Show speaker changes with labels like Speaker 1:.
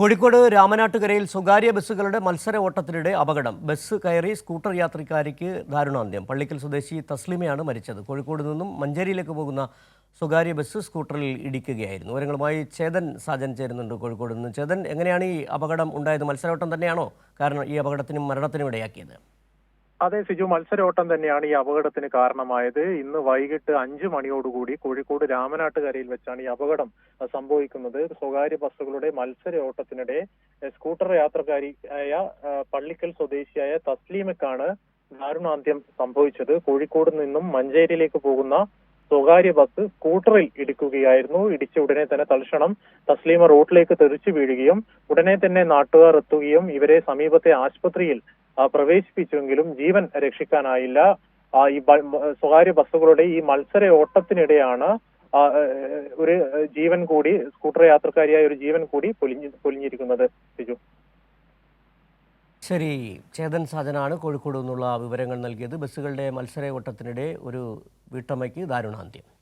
Speaker 1: കോഴിക്കോട് രാമനാട്ടുകരയിൽ സ്വകാര്യ ബസ്സുകളുടെ മത്സര ഓട്ടത്തിനിടെ അപകടം. ബസ് കയറി സ്കൂട്ടർ യാത്രക്കാരിക്ക് ദാരുണാന്ത്യം. പള്ളിക്കൽ സ്വദേശി തസ്ലിമയാണ് മരിച്ചത്. കോഴിക്കോട് നിന്നും മഞ്ചേരിയിലേക്ക് പോകുന്ന സ്വകാര്യ ബസ് സ്കൂട്ടറിൽ ഇടിക്കുകയായിരുന്നു. വിവരങ്ങളുമായി ചേതൻ സാജൻ ചേരുന്നുണ്ട് കോഴിക്കോട് നിന്ന്. ചേതൻ എങ്ങനെയാണ് ഈ അപകടം ഉണ്ടായത്? മത്സരോട്ടം തന്നെയാണോ കാരണം ഈ അപകടത്തിനും മരണത്തിനും ഇടയാക്കിയത്?
Speaker 2: അതെ സിജു. മത്സരോട്ടം തന്നെയാണ് ഈ അപകടത്തിന് കാരണമായത്. ഇന്ന് വൈകിട്ട് അഞ്ചു മണിയോടുകൂടി കോഴിക്കോട് രാമനാട്ടുകരയിൽ വെച്ചാണ് ഈ അപകടം സംഭവിക്കുന്നത്. സ്വകാര്യ ബസ്സുകളുടെ മത്സര ഓട്ടത്തിനിടെ സ്കൂട്ടർ യാത്രക്കാരിയായ പള്ളിക്കൽ സ്വദേശിയായ തസ്ലീമക്കാണ് ദാരുണാന്ത്യം സംഭവിച്ചത്. കോഴിക്കോട് നിന്നും മഞ്ചേരിയിലേക്ക് പോകുന്ന സ്വകാര്യ ബസ് സ്കൂട്ടറിൽ ഇടിക്കുകയായിരുന്നു. ഇടിച്ച ഉടനെ തന്നെ തൽക്ഷണം തസ്ലീമ റോഡിലേക്ക് തെറിച്ചു വീഴുകയും ഉടനെ തന്നെ നാട്ടുകാർ എത്തുകയും ഇവരെ സമീപത്തെ ആശുപത്രിയിൽ ആ, പ്രവേശിപ്പിച്ചെങ്കിലും ജീവൻ രക്ഷിക്കാനായില്ല. ഈ സ്വകാര്യ ബസ്സുകളുടെ ഈ മത്സര ഓട്ടത്തിനിടെയാണ് ഒരു ജീവൻ കൂടി സ്കൂട്ടർ യാത്രക്കാരിയായ ഒരു ജീവൻ കൂടി പൊലിഞ്ഞ് പൊലിഞ്ഞിരിക്കുന്നത്. ബിജു.
Speaker 1: ശരി. ചേതൻ സാജനാണ് കോഴിക്കോട് നിന്നുള്ള വിവരങ്ങൾ നൽകിയത്. ബസ്സുകളുടെ മത്സര ഓട്ടത്തിനിടെ ഒരു വീട്ടമ്മയ്ക്ക് ദാരുണാന്ത്യം.